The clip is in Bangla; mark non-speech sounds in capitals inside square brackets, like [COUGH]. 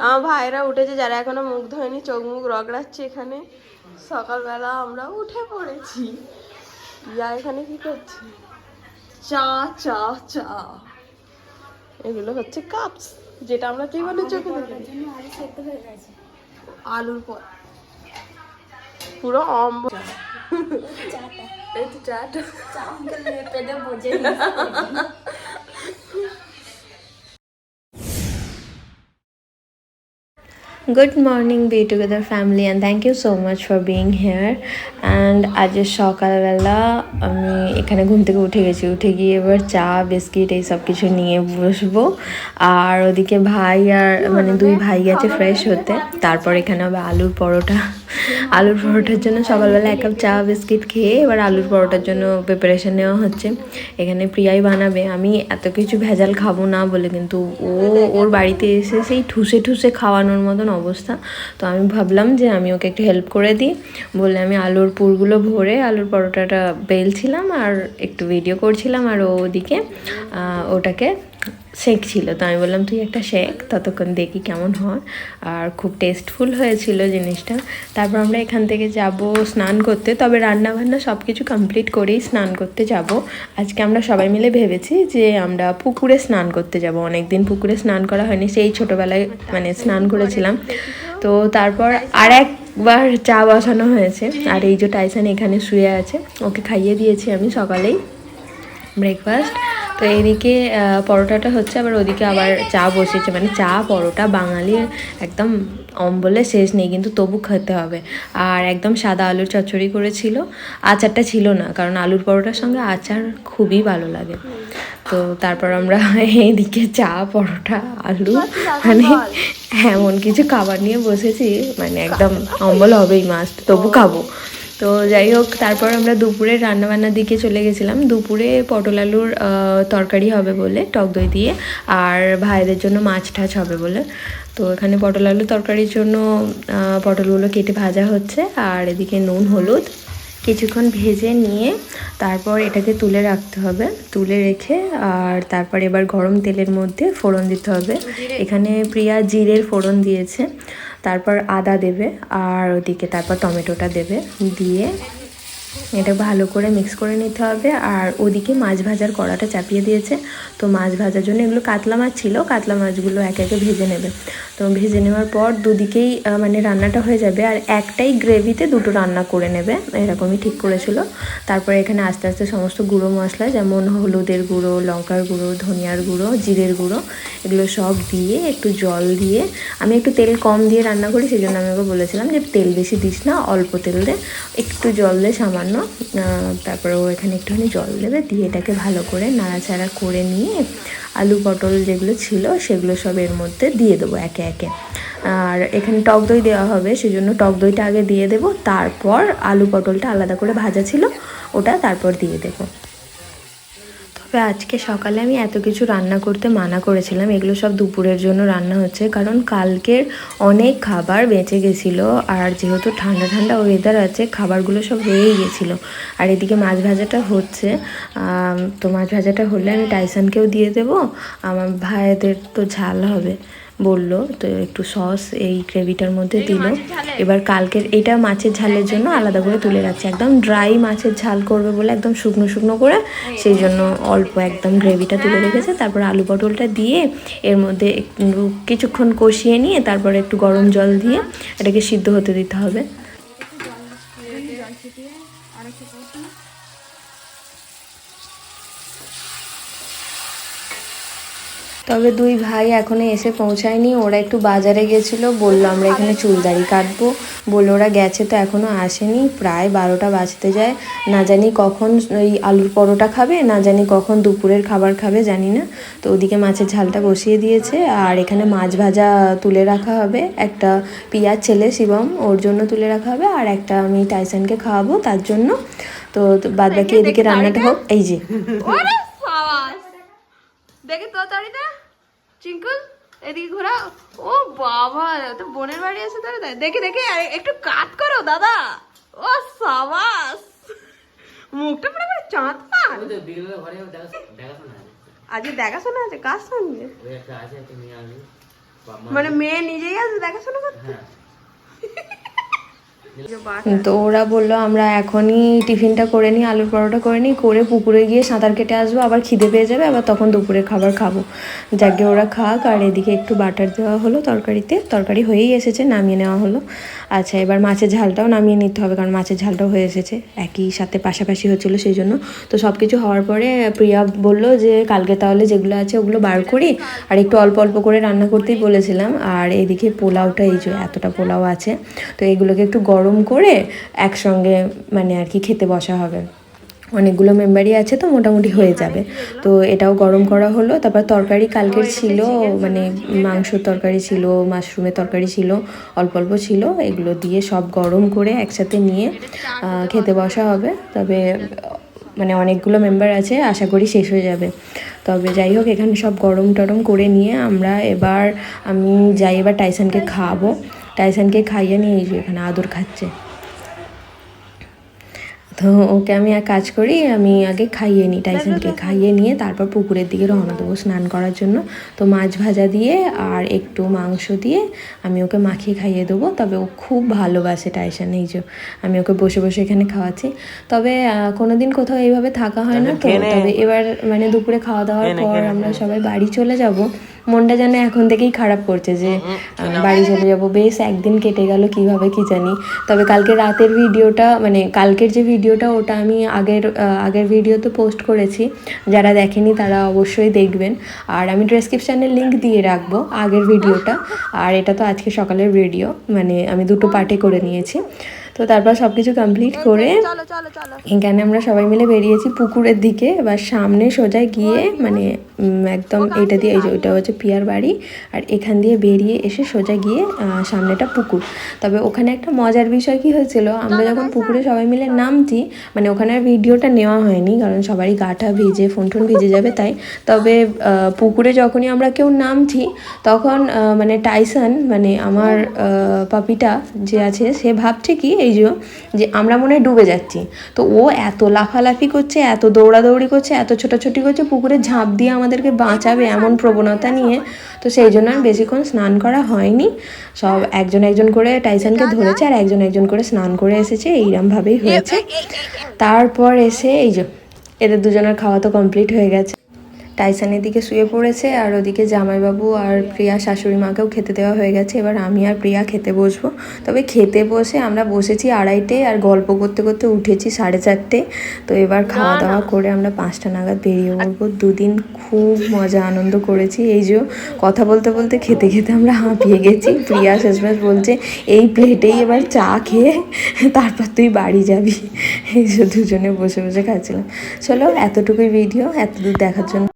আমার ভাইরা উঠেছে যারা এখনও মুখ ধোয়নি চোখ মুখ রগড়াচ্ছে এখানে। সকালবেলা আমরা উঠে পড়েছি। ইয়া এখানে কি করছে? চা চা চা। এগুলো হচ্ছে কাপস যেটা আমরা জীবনে চোখে দেখি? আলুর পর। পুরো অম্ব এই তো চাটা। [LAUGHS] Good morning Be together family and thank you so much for being here and আজকে সকালবেলা আমি এখানে ঘুম থেকে উঠে গেছি, উঠে গিয়ে এবার চা, বিস্কিট এই সব কিছু নিয়ে বসবো। আর ওদিকে ভাই আর মানে দুই ভাই আছে ফ্রেশ হতে, তারপর এখানে হবে আলুর পরোটা। আলুর পরোটার জন্য সকালবেলা এক কাপ চা, বিস্কিট খেয়ে এবার আলুর পরোটার জন্য প্রিপারেশন নেওয়া হচ্ছে। এখানে প্রিয়াই বানাবে। আমি এত কিছু ভেজাল খাব না বলে কিন্তু ও ওর বাড়িতে এসে সেই ঠুসে ঠুসে খাওয়ানোর মতন অবস্থা। তো আমি ভাবলাম যে আমি ওকে একটু হেল্প করে দিই। বলে আমি আলুর পুরগুলো ভরে আলুর পরোটাটা বেলছিলাম আর একটু ভিডিও করছিলাম আর ও ওদিকে ওটাকে শেক ছিল, তো আমি বললাম, তুই একটা শেক, ততক্ষণ দেখি কেমন হয়। আর খুব টেস্টফুল হয়েছিল জিনিসটা। তারপর আমরা এখান থেকে যাব স্নান করতে, তবে রান্না বান্না সব কিছু কমপ্লিট করেই স্নান করতে যাব। আজকে আমরা সবাই মিলে ভেবেছি যে আমরা পুকুরে স্নান করতে যাব। অনেক দিন পুকুরে স্নান করা হয়নি, সেই ছোটোবেলায় মানে স্নান করেছিলাম। তো তারপর আর একবার চা বসানো হয়েছে। আর এই যে টাইসান এখানে শুয়ে আছে, ওকে খাইয়ে দিয়েছি আমি সকালেই। ব্রেকফাস্ট তো এদিকে পরোটাটা হচ্ছে, আবার ওদিকে আবার চা বসেছে মানে চা, পরোটা বাঙালির একদম অম্বলে শেষ নেই, কিন্তু তবু খেতে হবে। আর একদম সাদা আলুর চচ্চড়ি করেছিল। আচারটা ছিল না, কারণ আলুর পরোটার সঙ্গে আচার খুবই ভালো লাগে। তো তারপর আমরা এইদিকে চা, পরোটা, আলু মানে এমন কিছু খাবার নিয়ে বসেছি। মানে একদম অম্বল হবেই, মাস্ট, তবু খাব। তো যাই হোক, তারপর আমরা দুপুরে রান্নাবান্নার দিকে চলে গেছিলাম। দুপুরে পটল আলুর তরকারি হবে বলে টক দই দিয়ে, আর ভাইদের জন্য মাছ টাছ হবে বলে। তো এখানে পটল আলু তরকারির জন্য পটলগুলো কেটে ভাজা হচ্ছে, আর এদিকে নুন, হলুদ। কিছুক্ষণ ভেজে নিয়ে তারপর এটাকে তুলে রাখতে হবে, তুলে রেখে, আর তারপর এবার গরম তেলের মধ্যে ফোড়ন দিতে হবে। এখানে প্রিয়া জিরের ফোড়ন দিয়েছে। তারপর আদা দেবে আর ওদিকে তারপর টমেটোটা দেবে। দিয়ে এটা ভালো করে মিক্স করে নিতে হবে। আর ওদিকে মাছ ভাজার কড়াটা চাপিয়ে দিয়েছে। তো মাছ ভাজার জন্য এগুলো কাতলা মাছ ছিল। কাতলা মাছগুলো একে একে ভেজে নেবে। তো ভেজে নেওয়ার পর দুদিকেই মানে রান্নাটা হয়ে যাবে। আর একটাই গ্রেভিতে দুটো রান্না করে নেবে। এরকমই ঠিক করেছিল। তারপরে এখানে আস্তে আস্তে সমস্ত গুঁড়ো মশলা, যেমন হলুদের গুঁড়ো, লঙ্কার গুঁড়ো, ধনিয়ার গুঁড়ো, জিরের গুঁড়ো, এগুলো সব দিয়ে একটু জল দিয়ে, আমি একটু তেল কম দিয়ে রান্না করি সেই জন্য আমি ওকে বলেছিলাম যে তেল বেশি দিস না, অল্প তেল দে। একটু জল দে সামান্য। তারপরে ও এখানে একটুখানি জল দেবে, দিয়ে এটাকে ভালো করে নাড়াচাড়া করে নিয়ে আলু পটল যেগুলো ছিল সেগুলো সব এর মধ্যে দিয়ে দেবো একে একে। আর এখানে টক দই দেওয়া হবে, সেজন্য টক দইটা আগে দিয়ে দেবো, তারপর আলু পটলটা আলাদা করে ভাজা ছিল, ওটা তারপর দিয়ে দেবো। তবে আজকে সকালে আমি এত কিছু রান্না করতে মানা করেছিলাম। এগুলো সব দুপুরের জন্য রান্না হচ্ছে। কারণ কালকের অনেক খাবার বেঁচে গেছিল। আর যেহেতু ঠান্ডা ঠান্ডা ওয়েদার আছে, খাবারগুলো সব রয়েই গেছিল। আর এদিকে মাছ ভাজাটা হচ্ছে। তো মাছ ভাজাটা হলে আমি টাইসানকেও দিয়ে দেবো। আমার ভাইদের তো ঝাল হবে। বলল তো একটু সস এই গ্রেভিটার মধ্যে দিল। এবার কালকের এটা মাছের ঝালের জন্য আলাদা করে তুলে রাখছি। একদম ড্রাই মাছের ঝাল করবে বলে একদম শুকনো শুকনো করে সেই জন্য অল্প একদম গ্রেভিটা তুলে রেখেছে। তারপর আলু পটলটা দিয়ে এর মধ্যে একটু কিছুক্ষণ কষিয়ে নিয়ে তারপরে একটু গরম জল দিয়ে এটাকে সিদ্ধ হতে দিতে হবে। তবে দুই ভাই এখনও এসে পৌঁছায়নি। ওরা একটু বাজারে গেছিল বলল আমরা এখানে চুলদারি কাটবো। বলল ওরা গেছে তো এখনও আসেনি প্রায় বারোটা বাজতে যায়। না জানি কখন ওই আলুর পরোটা খাবে না জানি কখন দুপুরের খাবার খাবে জানি না। তো ওদিকে মাছের ঝালটা বসিয়ে দিয়েছে। আর এখানে মাছ ভাজা তুলে রাখা হবে। একটা পিয়াজ ছেলে শিবম ওর জন্য তুলে রাখা হবে। আর একটা আমি টাইসানকে খাওয়াবো তার জন্য। তো বাদ বাকি এদিকে রান্নাটা হোক। এই যে ওরে সাবাস দেখে তো তাড়িটা চিঙ্কুল এদিকে ঘোরা। ও বাবা তো বোনের বাড়ি আছে তাহলে দেখে দেখে একটু কাট করো দাদা। ও সাবাস। মুখটা পুরো করে চাঁদ পান। আজকে দেখাশোনা আছে। কার সঙ্গে? মানে মেয়ে নিজেই আছে দেখাশোনা করতে? হ্যাঁ। তো ওরা বলল, আমরা এখনই টিফিনটা করে নিই, আলুর পরোটা করে নিই, করে পুকুরে গিয়ে সাঁতার কেটে আসব, আবার খিদে পেয়ে যাবে, আবার তখন দুপুরে খাবার খাব। যাকে ওরা খাক, আর এদিকে একটু বাটার দেওয়া হলো তরকারিতে, তরকারি হয়েই এসেছে, নামিয়ে নেওয়া হলো। আচ্ছা এবার মাছের ঝালটাও নামিয়ে নিতে হবে, কারণ মাছের ঝালটাও হয়ে এসেছে, একই সাথে পাশাপাশি হচ্ছিল সেই জন্য। তো সব কিছু হওয়ার পরে প্রিয়া বলল যে, কালকে তাহলে যেগুলো আছে ওগুলো বার করি। আর একটু অল্প অল্প করে রান্না করতেই বলেছিলাম, আর এদিকে পোলাওটা এই যে, এতটা পোলাও আছে, তো এগুলোকে একটু গরম করে একসঙ্গে মানে আর কি খেতে বসা হবে। অনেকগুলো মেম্বারই আছে তো মোটামুটি হয়ে যাবে। তো এটাও গরম করা হলো, তারপর তরকারি কালকের ছিল মানে মাংসর তরকারি ছিল, মাশরুমের তরকারি ছিল, অল্প অল্প ছিল, এগুলো দিয়ে সব গরম করে একসাথে নিয়ে খেতে বসা হবে। তবে মানে অনেকগুলো মেম্বার আছে, আশা করি শেষ হয়ে যাবে। তবে যাই হোক, এখানে সব গরম টরম করে নিয়ে আমরা এবার আমি যাই এবার টাইসানকে খাওয়াবো। টাইসানকে খাইয়ে নিয়ে এই যে এখানে আদর খাচ্ছে তো ওকে আমি এক কাজ করি আমি আগে খাইয়ে নিই টাইসনকে। খাইয়ে নিয়ে তারপর পুকুরের দিকে রওনা দেবো স্নান করার জন্য। তো মাছ ভাজা দিয়ে আর একটু মাংস দিয়ে আমি ওকে মাখিয়ে খাইয়ে দেবো। তবে ও খুব ভালোবাসে টাইসন এই যে আমি ওকে বসে বসে এখানে খাওয়াচ্ছি। তবে আহ, কোনোদিন কোথাও এইভাবে থাকা হয় না তো। তবে এবার মানে দুপুরে খাওয়া দাওয়ার পর আমরা সবাই বাড়ি চলে যাব। মনটা যেন এখন থেকেই খারাপ করছে যে বাড়ি চলে যাব। বেশ একদিন কেটে গেল কীভাবে কি জানি। তবে কালকে রাতের ভিডিওটা মানে কালকের যে ভিডিওটা ওটা আমি আগের আগের ভিডিওতে পোস্ট করেছি। যারা দেখেনি তারা অবশ্যই দেখবেন। আর আমি ডেসক্রিপশানের লিঙ্ক দিয়ে রাখব আগের ভিডিওটা। আর এটা তো আজকে সকালের ভিডিও মানে আমি দুটো পার্টে করে নিয়েছি। তো তারপর সব কিছু কমপ্লিট করে এখানে আমরা সবাই মিলে বেরিয়েছি পুকুরের দিকে। এবার সামনে সোজা গিয়ে মানে একদম এটা দিয়ে এই যে ওইটা হচ্ছে পিয়ার বাড়ি। আর এখান দিয়ে বেরিয়ে এসে সোজা গিয়ে সামনেটা পুকুর। তবে ওখানে একটা মজার বিষয় কি হয়েছিল? আমরা যখন পুকুরে সবাই মিলে নামছি মানে ওখানে ভিডিওটা নেওয়া হয়নি কারণ সবারই গাটা ভিজে ফোন টোন ভিজে যাবে তাই। তবে পুকুরে যখনই আমরা কেউ নামছি তখন মানে টাইসন মানে আমার পাপিটা যে আছে সে ভাবছে কি এই যে যে আমরা মনে হয় ডুবে যাচ্ছি। তো ও এত লাফালাফি করছে এত দৌড়াদৌড়ি করছে এত ছোটাছুটি করছে পুকুরে ঝাঁপ দিয়ে আমাদেরকে বাঁচাবে এমন প্রবণতা নিয়ে। তো সেই জন্য আর বেশিক্ষণ স্নান করা হয়নি। সব একজন একজন করে টাইসানকে ধরেছে আর একজন একজন করে স্নান করে এসেছে এইরমভাবেই হয়েছে। তারপর এসে এই যে এদের দুজনের খাওয়া তো কমপ্লিট হয়ে গেছে। টাইসান দিকে শুয়ে পড়েছে আর ওদিকে জামাইবাবু আর প্রিয়া শাশুড়ি মাকেও খেতে দেওয়া হয়ে গেছে। এবার আমি আর প্রিয়া খেতে বসবো। তবে খেতে বসে আমরা বসেছি আড়াইটে আর গল্প করতে করতে উঠেছি সাড়ে চারটে। তো এবার খাওয়া দাওয়া করে আমরা পাঁচটা নাগাদ বেরিয়ে পড়ব। দুদিন খুব মজা আনন্দ করেছি। এই যে কথা বলতে বলতে খেতে খেতে আমরা হাঁপিয়ে গেছি। প্রিয়া শেষমেশ বলছে এই প্লেটেই এবার চা খেয়ে তারপর তুই বাড়ি যাবি। এই যে দুজনে বসে বসে খাচ্ছিলাম। চলো এতটুকুই ভিডিও এত দূর দেখার জন্য।